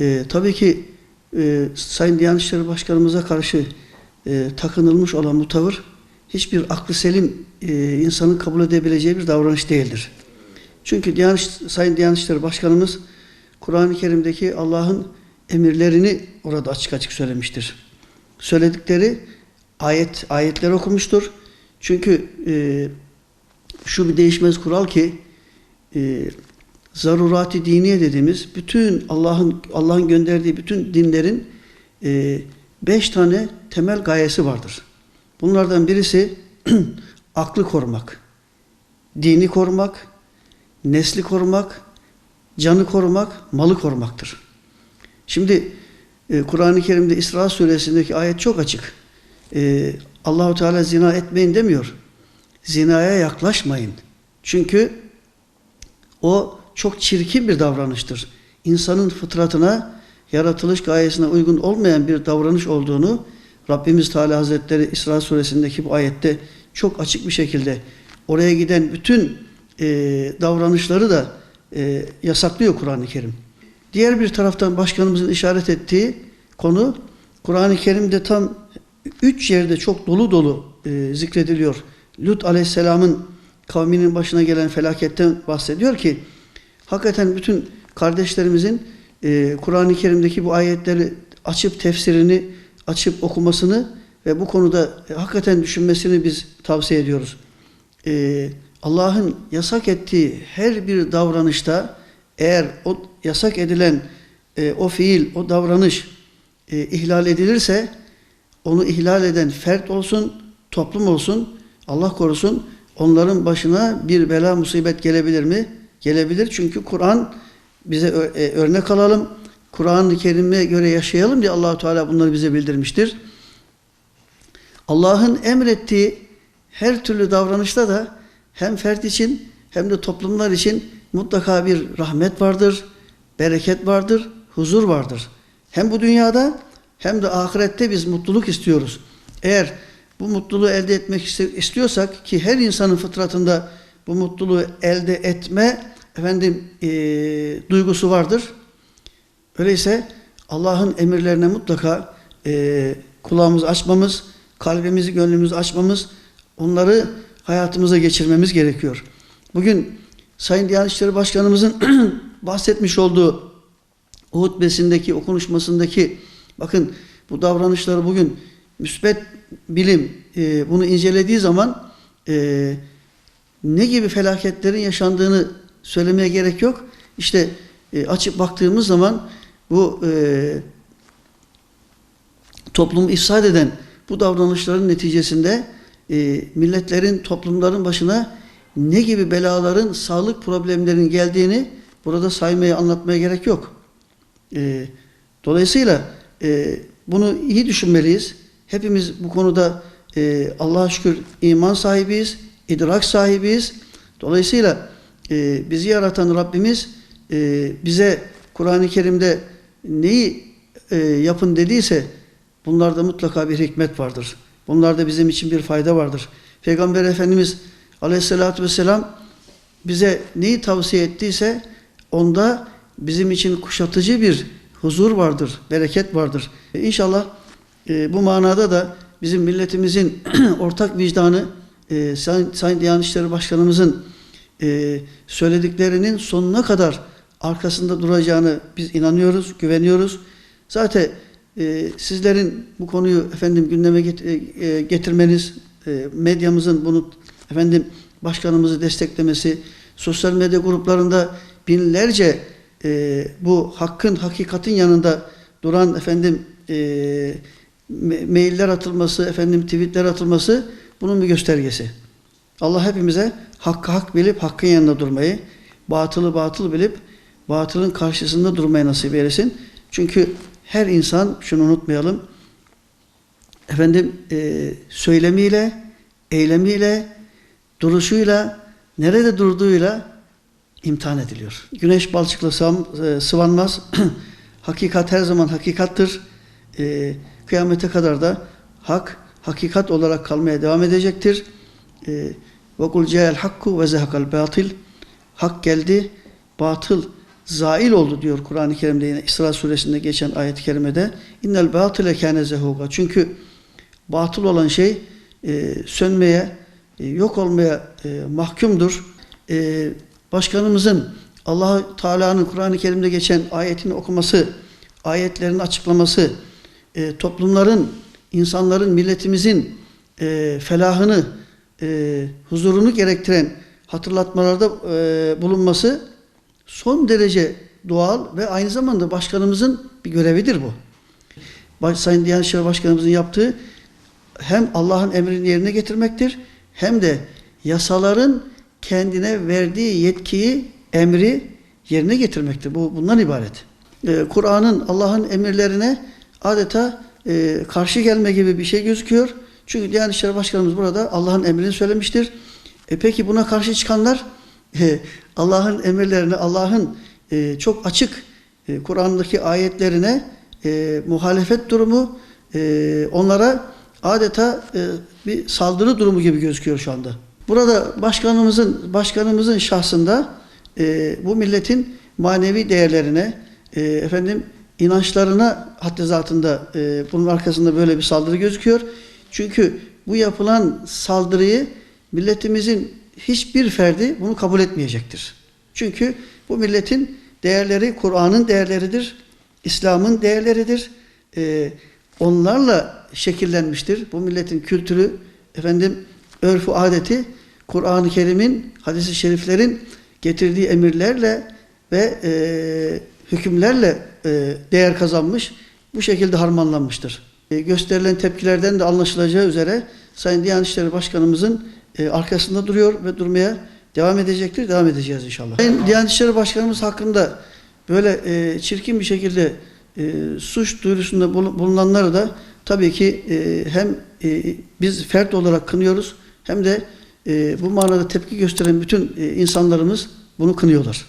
E, tabii ki e, Sayın Diyanet İşleri Başkanımıza karşı e, takınılmış olan bu tavır hiçbir aklı selim e, insanın kabul edebileceği bir davranış değildir. Çünkü Diyanet, Sayın Diyanet İşleri Başkanımız Kur'an-ı Kerim'deki Allah'ın emirlerini orada açık açık söylemiştir. Söyledikleri ayet ayetler okumuştur. Çünkü e, şu bir değişmez kural ki e, zarurati diniye dediğimiz bütün Allah'ın Allah'ın gönderdiği bütün dinlerin e, beş tane temel gayesi vardır. Bunlardan birisi aklı korumak, dini korumak, nesli korumak, canı korumak, malı korumaktır. Şimdi e, Kur'an-ı Kerim'de İsra suresindeki ayet çok açık. E, Allahu Teala zina etmeyin demiyor. Zinaya yaklaşmayın. Çünkü o çok çirkin bir davranıştır. İnsanın fıtratına, yaratılış gayesine uygun olmayan bir davranış olduğunu Rabbimiz Teala Hazretleri İsra suresindeki bu ayette çok açık bir şekilde oraya giden bütün e, davranışları da e, yasaklıyor Kur'an-ı Kerim. Diğer bir taraftan başkanımızın işaret ettiği konu Kur'an-ı Kerim'de tam üç yerde çok dolu dolu e, zikrediliyor. Lut Aleyhisselam'ın kavminin başına gelen felaketten bahsediyor ki hakikaten bütün kardeşlerimizin e, Kur'an-ı Kerim'deki bu ayetleri açıp tefsirini açıp okumasını ve bu konuda e, hakikaten düşünmesini biz tavsiye ediyoruz. E, Allah'ın yasak ettiği her bir davranışta eğer o yasak edilen e, o fiil, o davranış e, ihlal edilirse onu ihlal eden fert olsun, toplum olsun, Allah korusun onların başına bir bela musibet gelebilir mi? Gelebilir çünkü Kur'an bize e, örnek alalım. Kur'an-ı Kerim'e göre yaşayalım diye Allahu Teala bunları bize bildirmiştir. Allah'ın emrettiği her türlü davranışta da hem fert için hem de toplumlar için mutlaka bir rahmet vardır, bereket vardır, huzur vardır. Hem bu dünyada hem de ahirette biz mutluluk istiyoruz. Eğer bu mutluluğu elde etmek istiyorsak ki her insanın fıtratında bu mutluluğu elde etme efendim e, duygusu vardır. Öyleyse Allah'ın emirlerine mutlaka e, kulağımızı açmamız, kalbimizi, gönlümüzü açmamız, onları hayatımıza geçirmemiz gerekiyor. Bugün Sayın Diyanet İşleri Başkanımızın bahsetmiş olduğu o hutbesindeki, o konuşmasındaki bakın bu davranışları bugün müsbet bilim e, bunu incelediği zaman e, ne gibi felaketlerin yaşandığını söylemeye gerek yok. İşte e, açıp baktığımız zaman bu e, toplumu ifsad eden bu davranışların neticesinde e, milletlerin, toplumların başına ne gibi belaların, sağlık problemlerinin geldiğini burada saymaya, anlatmaya gerek yok. E, dolayısıyla e, bunu iyi düşünmeliyiz. Hepimiz bu konuda e, Allah'a şükür iman sahibiyiz, idrak sahibiyiz. Dolayısıyla e, bizi yaratan Rabbimiz e, bize Kur'an-ı Kerim'de neyi e, yapın dediyse bunlarda mutlaka bir hikmet vardır. Bunlarda bizim için bir fayda vardır. Peygamber Efendimiz Aleyhisselatü Vesselam bize neyi tavsiye ettiyse onda bizim için kuşatıcı bir huzur vardır, bereket vardır. E, inşallah e, bu manada da bizim milletimizin ortak vicdanı e, Sayın, Sayın Diyanet İşleri Başkanımızın e, söylediklerinin sonuna kadar arkasında duracağını biz inanıyoruz, güveniyoruz. Zaten e, sizlerin bu konuyu efendim gündeme get, e, getirmeniz, e, medyamızın bunu efendim başkanımızı desteklemesi, sosyal medya gruplarında binlerce e, bu hakkın, hakikatin yanında duran efendim e, mailler atılması, efendim tweetler atılması bunun bir göstergesi. Allah hepimize hakkı hak bilip hakkın yanında durmayı, batılı batıl bilip batılın karşısında durmayı nasip eylesin. Çünkü her insan, şunu unutmayalım, efendim e, söylemiyle, eylemiyle, duruşuyla, nerede durduğuyla imtihan ediliyor. Güneş balçıkla sıvanmaz. hakikat her zaman hakikattır. E, kıyamete kadar da hak, hakikat olarak kalmaya devam edecektir. Ve kul cehel hakku ve zehakal batil. Hak geldi, batıl zail oldu diyor Kur'an-ı Kerim'de yine İsra suresinde geçen ayet-i kerimede. İnnel batile kâne zehuga. Çünkü batıl olan şey e, sönmeye, e, yok olmaya e, mahkumdur. Başkanımızın allah Teala'nın Kur'an-ı Kerim'de geçen ayetini okuması, ayetlerin açıklaması, e, toplumların, insanların, milletimizin e, felahını, e, huzurunu gerektiren hatırlatmalarda e, bulunması son derece doğal ve aynı zamanda başkanımızın bir görevidir bu. Baş, Sayın Diyanet İşleri Başkanımızın yaptığı hem Allah'ın emrini yerine getirmektir hem de yasaların kendine verdiği yetkiyi, emri yerine getirmektir. Bu bundan ibaret. Ee, Kur'an'ın Allah'ın emirlerine adeta e, karşı gelme gibi bir şey gözüküyor. Çünkü Diyanet İşleri Başkanımız burada Allah'ın emrini söylemiştir. E peki buna karşı çıkanlar e, Allah'ın emirlerine, Allah'ın e, çok açık e, Kur'an'daki ayetlerine e, muhalefet durumu e, onlara adeta e, bir saldırı durumu gibi gözüküyor şu anda. Burada başkanımızın başkanımızın şahsında e, bu milletin manevi değerlerine, e, efendim inançlarına haddi zatında e, bunun arkasında böyle bir saldırı gözüküyor. Çünkü bu yapılan saldırıyı milletimizin hiçbir ferdi bunu kabul etmeyecektir. Çünkü bu milletin değerleri Kur'an'ın değerleridir, İslam'ın değerleridir. E, onlarla şekillenmiştir. Bu milletin kültürü, efendim örfü adeti Kur'an-ı Kerim'in, hadis-i şeriflerin getirdiği emirlerle ve e, hükümlerle e, değer kazanmış, bu şekilde harmanlanmıştır. E, gösterilen tepkilerden de anlaşılacağı üzere Sayın Diyanet İşleri Başkanımızın e, arkasında duruyor ve durmaya devam edecektir, devam edeceğiz inşallah. Sayın Diyanet İşleri Başkanımız hakkında böyle çirkin bir şekilde suç duyurusunda bulun- bulunanları da tabii ki hem biz fert olarak kınıyoruz hem de bu manada tepki gösteren bütün insanlarımız bunu kınıyorlar.